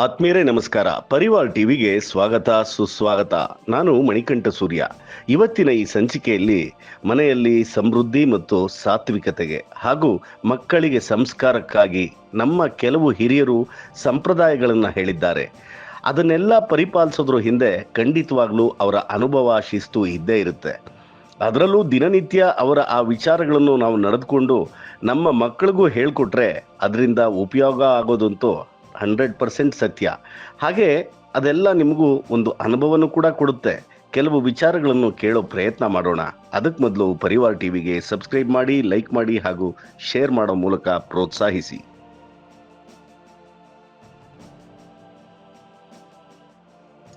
ಆತ್ಮೀಯರೇ, ನಮಸ್ಕಾರ. ಪರಿವಾರ್ ಟಿವಿಗೆ ಸ್ವಾಗತ, ಸುಸ್ವಾಗತ. ನಾನು ಮಣಿಕಂಠ ಸೂರ್ಯ. ಇವತ್ತಿನ ಈ ಸಂಚಿಕೆಯಲ್ಲಿ ಮನೆಯಲ್ಲಿ ಸಮೃದ್ಧಿ ಮತ್ತು ಸಾತ್ವಿಕತೆಗೆ ಹಾಗೂ ಮಕ್ಕಳಿಗೆ ಸಂಸ್ಕಾರಕ್ಕಾಗಿ ನಮ್ಮ ಕೆಲವು ಹಿರಿಯರು ಸಂಪ್ರದಾಯಗಳನ್ನು ಹೇಳಿದ್ದಾರೆ. ಅದನ್ನೆಲ್ಲ ಪರಿಪಾಲಿಸೋದ್ರ ಹಿಂದೆ ಖಂಡಿತವಾಗ್ಲೂ ಅವರ ಅನುಭವ ಶಿಸ್ತು ಇದ್ದೇ ಇರುತ್ತೆ. ಅದರಲ್ಲೂ ದಿನನಿತ್ಯ ಅವರ ಆ ವಿಚಾರಗಳನ್ನು ನಾವು ನಡೆದುಕೊಂಡು ನಮ್ಮ ಮಕ್ಕಳಿಗೂ ಹೇಳಿಕೊಟ್ರೆ ಅದರಿಂದ ಉಪಯೋಗ ಆಗೋದಂತೂ ಹಂಡ್ರೆಡ್ ಪರ್ಸೆಂಟ್ ಸತ್ಯ. ಹಾಗೆ ಅದೆಲ್ಲ ನಿಮಗೂ ಒಂದು ಅನುಭವನೂ ಕೂಡ ಕೊಡುತ್ತೆ. ಕೆಲವು ವಿಚಾರಗಳನ್ನು ಕೇಳೋ ಪ್ರಯತ್ನ ಮಾಡೋಣ. ಅದಕ್ಕೆ ಮೊದಲು ಪರಿವಾರ ಟಿವಿಗೆ ಸಬ್ಸ್ಕ್ರೈಬ್ ಮಾಡಿ, ಲೈಕ್ ಮಾಡಿ ಹಾಗೂ ಶೇರ್ ಮಾಡೋ ಮೂಲಕ ಪ್ರೋತ್ಸಾಹಿಸಿ.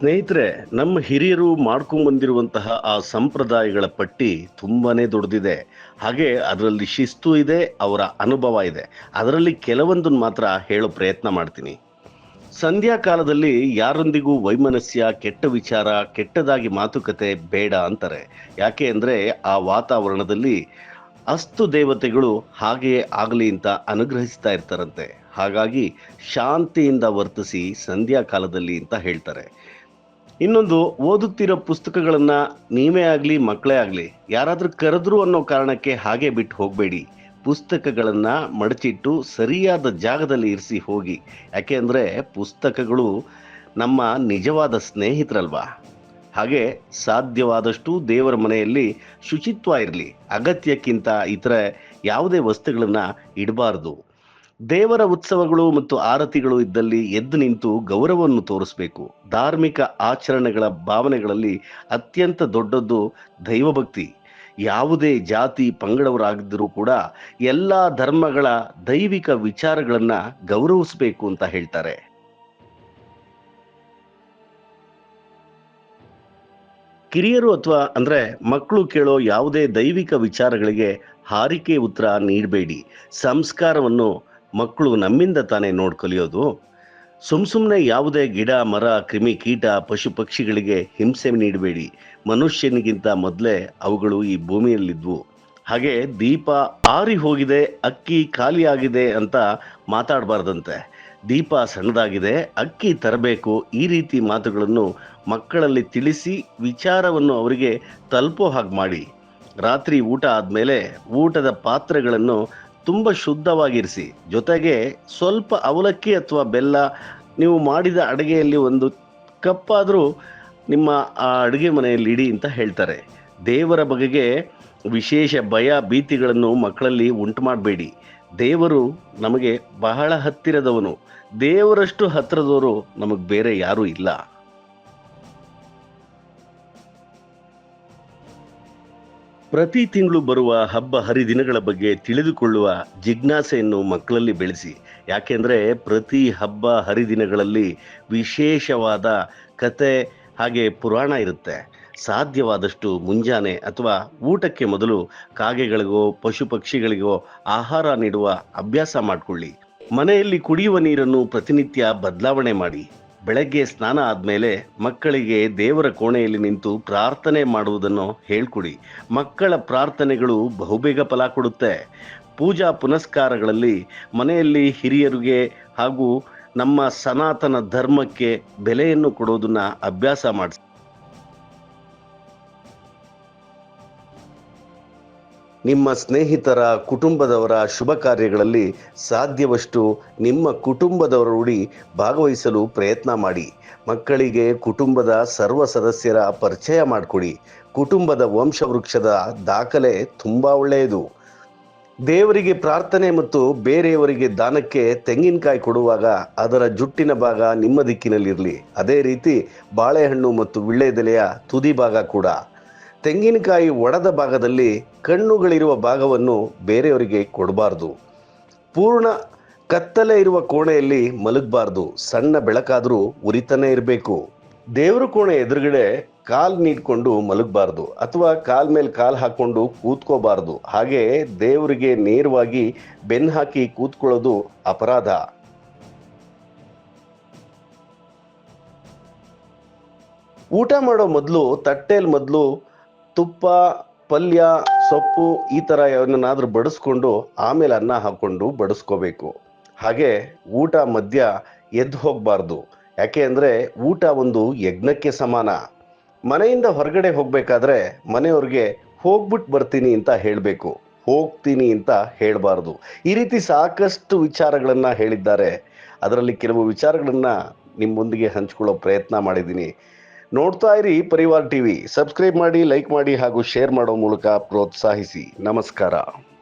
ಸ್ನೇಹಿತರೆ, ನಮ್ಮ ಹಿರಿಯರು ಮಾಡ್ಕೊಂಡ್ ಬಂದಿರುವಂತಹ ಆ ಸಂಪ್ರದಾಯಗಳ ಪಟ್ಟಿ ತುಂಬಾನೇ ದೊಡ್ಡದಿದೆ. ಹಾಗೆ ಅದರಲ್ಲಿ ಶಿಸ್ತು ಇದೆ, ಅವರ ಅನುಭವ ಇದೆ. ಅದರಲ್ಲಿ ಕೆಲವೊಂದನ್ನು ಮಾತ್ರ ಹೇಳೋ ಪ್ರಯತ್ನ ಮಾಡ್ತೀನಿ. ಸಂಧ್ಯಾ ಕಾಲದಲ್ಲಿ ಯಾರೊಂದಿಗೂ ವೈಮನಸ್ಯ, ಕೆಟ್ಟ ವಿಚಾರ, ಕೆಟ್ಟದಾಗಿ ಮಾತುಕತೆ ಬೇಡ ಅಂತಾರೆ. ಯಾಕೆ ಅಂದರೆ ಆ ವಾತಾವರಣದಲ್ಲಿ ಅಸ್ತು ದೇವತೆಗಳು ಹಾಗೆಯೇ ಆಗಲಿ ಅಂತ ಅನುಗ್ರಹಿಸ್ತಾ ಇರ್ತಾರಂತೆ. ಹಾಗಾಗಿ ಶಾಂತಿಯಿಂದ ವರ್ತಿಸಿ ಸಂಧ್ಯಾ ಕಾಲದಲ್ಲಿ ಅಂತ ಹೇಳ್ತಾರೆ. ಇನ್ನೊಂದು, ಓದುತ್ತಿರೋ ಪುಸ್ತಕಗಳನ್ನು ನೀವೇ ಆಗಲಿ, ಮಕ್ಕಳೇ ಆಗಲಿ, ಯಾರಾದರೂ ಕರೆದ್ರು ಅನ್ನೋ ಕಾರಣಕ್ಕೆ ಹಾಗೆ ಬಿಟ್ಟು ಹೋಗಬೇಡಿ. ಪುಸ್ತಕಗಳನ್ನು ಮಡಚಿಟ್ಟು ಸರಿಯಾದ ಜಾಗದಲ್ಲಿ ಇರಿಸಿ ಹೋಗಿ. ಯಾಕೆ ಅಂದರೆ ಪುಸ್ತಕಗಳು ನಮ್ಮ ನಿಜವಾದ ಸ್ನೇಹಿತರಲ್ವಾ? ಹಾಗೆ ಸಾಧ್ಯವಾದಷ್ಟು ದೇವರ ಮನೆಯಲ್ಲಿ ಶುಚಿತ್ವ ಇರಲಿ, ಅಗತ್ಯಕ್ಕಿಂತ ಇತರ ಯಾವುದೇ ವಸ್ತುಗಳನ್ನು ಇಡಬಾರ್ದು. ದೇವರ ಉತ್ಸವಗಳು ಮತ್ತು ಆರತಿಗಳು ಇದ್ದಲ್ಲಿ ಎದ್ದು ನಿಂತು ಗೌರವವನ್ನು ತೋರಿಸಬೇಕು. ಧಾರ್ಮಿಕ ಆಚರಣೆಗಳ ಭಾವನೆಗಳಲ್ಲಿ ಅತ್ಯಂತ ದೊಡ್ಡದ್ದು ದೈವಭಕ್ತಿ. ಯಾವುದೇ ಜಾತಿ ಪಂಗಡವರಾಗಿದ್ದರೂ ಕೂಡ ಎಲ್ಲ ಧರ್ಮಗಳ ದೈವಿಕ ವಿಚಾರಗಳನ್ನು ಗೌರವಿಸಬೇಕು ಅಂತ ಹೇಳ್ತಾರೆ. ಕಿರಿಯರು ಅಥವಾ ಅಂದರೆ ಮಕ್ಕಳು ಕೇಳೋ ಯಾವುದೇ ದೈವಿಕ ವಿಚಾರಗಳಿಗೆ ಹಾರಿಕೆ ಉತ್ತರ ನೀಡಬೇಡಿ. ಸಂಸ್ಕಾರವನ್ನು ಮಕ್ಕಳು ನಮ್ಮಿಂದ ತಾನೇ ನೋಡಿ ಕಲಿಯೋದು. ಸುಮ್ ಸುಮ್ಮನೆ ಯಾವುದೇ ಗಿಡ, ಮರ, ಕ್ರಿಮಿ ಕೀಟ, ಪಶು ಪಕ್ಷಿಗಳಿಗೆ ಹಿಂಸೆ ನೀಡಬೇಡಿ. ಮನುಷ್ಯನಿಗಿಂತ ಮೊದಲೇ ಅವುಗಳು ಈ ಭೂಮಿಯಲ್ಲಿದ್ವು. ಹಾಗೆ ದೀಪ ಆರಿ ಹೋಗಿದೆ, ಅಕ್ಕಿ ಖಾಲಿಯಾಗಿದೆ ಅಂತ ಮಾತಾಡಬಾರ್ದಂತೆ. ದೀಪ ಸಣ್ಣದಾಗಿದೆ, ಅಕ್ಕಿ ತರಬೇಕು, ಈ ರೀತಿ ಮಾತುಗಳನ್ನು ಮಕ್ಕಳಲ್ಲಿ ತಿಳಿಸಿ ವಿಚಾರವನ್ನು ಅವರಿಗೆ ತಲುಪೋ ಹಾಗೆ ಮಾಡಿ. ರಾತ್ರಿ ಊಟ ಆದಮೇಲೆ ಊಟದ ಪಾತ್ರೆಗಳನ್ನು ತುಂಬ ಶುದ್ಧವಾಗಿರಿಸಿ. ಜೊತೆಗೆ ಸ್ವಲ್ಪ ಅವಲಕ್ಕಿ ಅಥವಾ ಬೆಲ್ಲ ನೀವು ಮಾಡಿದ ಅಡುಗೆಯಲ್ಲಿ ಒಂದು ಕಪ್ಪಾದರೂ ನಿಮ್ಮ ಆ ಅಡುಗೆ ಮನೆಯಲ್ಲಿ ಇಡಿ ಅಂತ ಹೇಳ್ತಾರೆ. ದೇವರ ಬಗೆಗೆ ವಿಶೇಷ ಭಯ ಭೀತಿಗಳನ್ನು ಮಕ್ಕಳಲ್ಲಿ ಉಂಟು ಮಾಡಬೇಡಿ. ದೇವರು ನಮಗೆ ಬಹಳ ಹತ್ತಿರದವನು. ದೇವರಷ್ಟು ಹತ್ತಿರದವರು ನಮಗೆ ಬೇರೆ ಯಾರೂ ಇಲ್ಲ. ಪ್ರತಿ ತಿಂಗಳು ಬರುವ ಹಬ್ಬ ಹರಿದಿನಗಳ ಬಗ್ಗೆ ತಿಳಿದುಕೊಳ್ಳುವ ಜಿಜ್ಞಾಸೆಯನ್ನು ಮಕ್ಕಳಲ್ಲಿ ಬೆಳೆಸಿ. ಯಾಕೆಂದರೆ ಪ್ರತಿ ಹಬ್ಬ ಹರಿದಿನಗಳಲ್ಲಿ ವಿಶೇಷವಾದ ಕತೆ ಹಾಗೆ ಪುರಾಣ ಇರುತ್ತೆ. ಸಾಧ್ಯವಾದಷ್ಟು ಮುಂಜಾನೆ ಅಥವಾ ಊಟಕ್ಕೆ ಮೊದಲು ಕಾಗೆಗಳಿಗೋ, ಪಶು ಪಕ್ಷಿಗಳಿಗೋ ಆಹಾರ ನೀಡುವ ಅಭ್ಯಾಸ ಮಾಡಿಕೊಳ್ಳಿ. ಮನೆಯಲ್ಲಿ ಕುಡಿಯುವ ನೀರನ್ನು ಪ್ರತಿನಿತ್ಯ ಬದಲಾವಣೆ ಮಾಡಿ. ಬೆಳಗ್ಗೆ ಸ್ನಾನ ಆದಮೇಲೆ ಮಕ್ಕಳಿಗೆ ದೇವರ ಕೋಣೆಯಲ್ಲಿ ನಿಂತು ಪ್ರಾರ್ಥನೆ ಮಾಡುವುದನ್ನು ಹೇಳ್ಕೊಡಿ. ಮಕ್ಕಳ ಪ್ರಾರ್ಥನೆಗಳು ಬಹುಬೇಗ ಫಲ ಕೊಡುತ್ತೆ. ಪೂಜಾ ಪುನಸ್ಕಾರಗಳಲ್ಲಿ ಮನೆಯಲ್ಲಿ ಹಿರಿಯರಿಗೆ ಹಾಗೂ ನಮ್ಮ ಸನಾತನ ಧರ್ಮಕ್ಕೆ ಬೆಲೆಯನ್ನು ಕೊಡೋದನ್ನು ಅಭ್ಯಾಸ ಮಾಡಿಸಿ. ನಿಮ್ಮ ಸ್ನೇಹಿತರ ಕುಟುಂಬದವರ ಶುಭ ಕಾರ್ಯಗಳಲ್ಲಿ ಸಾಧ್ಯವಷ್ಟು ನಿಮ್ಮ ಕುಟುಂಬದವರೊಡಿ ಭಾಗವಹಿಸಲು ಪ್ರಯತ್ನ ಮಾಡಿ. ಮಕ್ಕಳಿಗೆ ಕುಟುಂಬದ ಸರ್ವ ಸದಸ್ಯರ ಪರಿಚಯ ಮಾಡಿಕೊಡಿ. ಕುಟುಂಬದ ವಂಶವೃಕ್ಷದ ದಾಖಲೆ ತುಂಬ ಒಳ್ಳೆಯದು. ದೇವರಿಗೆ ಪ್ರಾರ್ಥನೆ ಮತ್ತು ಬೇರೆಯವರಿಗೆ ದಾನಕ್ಕೆ ತೆಂಗಿನಕಾಯಿ ಕೊಡುವಾಗ ಅದರ ಜುಟ್ಟಿನ ಭಾಗ ನಿಮ್ಮ ದಿಕ್ಕಿನಲ್ಲಿರಲಿ. ಅದೇ ರೀತಿ ಬಾಳೆಹಣ್ಣು ಮತ್ತು ವಿಳ್ಳೆದೆಲೆಯ ತುದಿ ಭಾಗ ಕೂಡ. ತೆಂಗಿನಕಾಯಿ ಒಡೆದ ಭಾಗದಲ್ಲಿ ಕಣ್ಣುಗಳಿರುವ ಭಾಗವನ್ನು ಬೇರೆಯವರಿಗೆ ಕೊಡಬಾರ್ದು. ಪೂರ್ಣ ಕತ್ತಲೆ ಇರುವ ಕೋಣೆಯಲ್ಲಿ ಮಲಗಬಾರ್ದು. ಸಣ್ಣ ಬೆಳಕಾದರೂ ಉರಿತಾನೆ ಇರಬೇಕು. ದೇವರ ಕೋಣೆ ಎದುರುಗಡೆ ಕಾಲ್ ನೀಡ್ಕೊಂಡು ಮಲಗಬಾರ್ದು ಅಥವಾ ಕಾಲ್ ಮೇಲೆ ಕಾಲು ಹಾಕ್ಕೊಂಡು ಕೂತ್ಕೋಬಾರ್ದು. ಹಾಗೆ ದೇವರಿಗೆ ನೇರವಾಗಿ ಬೆನ್ ಹಾಕಿ ಕೂತ್ಕೊಳ್ಳೋದು ಅಪರಾಧ. ಊಟ ಮಾಡೋ ಮೊದಲು ತಟ್ಟೆಯಲ್ಲಿ ಮೊದಲು ತುಪ್ಪ, ಪಲ್ಯ, ಸೊಪ್ಪು ಈ ಥರ ಏನನ್ನಾದರೂ ಬಡಿಸ್ಕೊಂಡು ಆಮೇಲೆ ಅನ್ನ ಹಾಕೊಂಡು ಬಡಿಸ್ಕೋಬೇಕು. ಹಾಗೆ ಊಟ ಮಧ್ಯ ಎದ್ದು ಹೋಗಬಾರ್ದು. ಯಾಕೆ ಅಂದರೆ ಊಟ ಒಂದು ಯಜ್ಞಕ್ಕೆ ಸಮಾನ. ಮನೆಯಿಂದ ಹೊರಗಡೆ ಹೋಗಬೇಕಾದ್ರೆ ಮನೆಯವ್ರಿಗೆ ಹೋಗ್ಬಿಟ್ಟು ಬರ್ತೀನಿ ಅಂತ ಹೇಳಬೇಕು. ಹೋಗ್ತೀನಿ ಅಂತ ಹೇಳಬಾರ್ದು. ಈ ರೀತಿ ಸಾಕಷ್ಟು ವಿಚಾರಗಳನ್ನು ಹೇಳಿದ್ದಾರೆ. ಅದರಲ್ಲಿ ಕೆಲವು ವಿಚಾರಗಳನ್ನು ನಿಮ್ಮೊಂದಿಗೆ ಹಂಚ್ಕೊಳ್ಳೋ ಪ್ರಯತ್ನ ಮಾಡಿದ್ದೀನಿ. ನೋಡ್ತಾ ಇರಿ ಪರಿವಾರ್ ಟಿವಿ. ಸಬ್ಸ್ಕ್ರೈಬ್ ಮಾಡಿ ಲೈಕ್ ಮಾಡಿ ಹಾಗೂ ಶೇರ್ ಮಾಡೋ ಮೂಲಕ ಪ್ರೋತ್ಸಾಹಿಸಿ. ನಮಸ್ಕಾರ.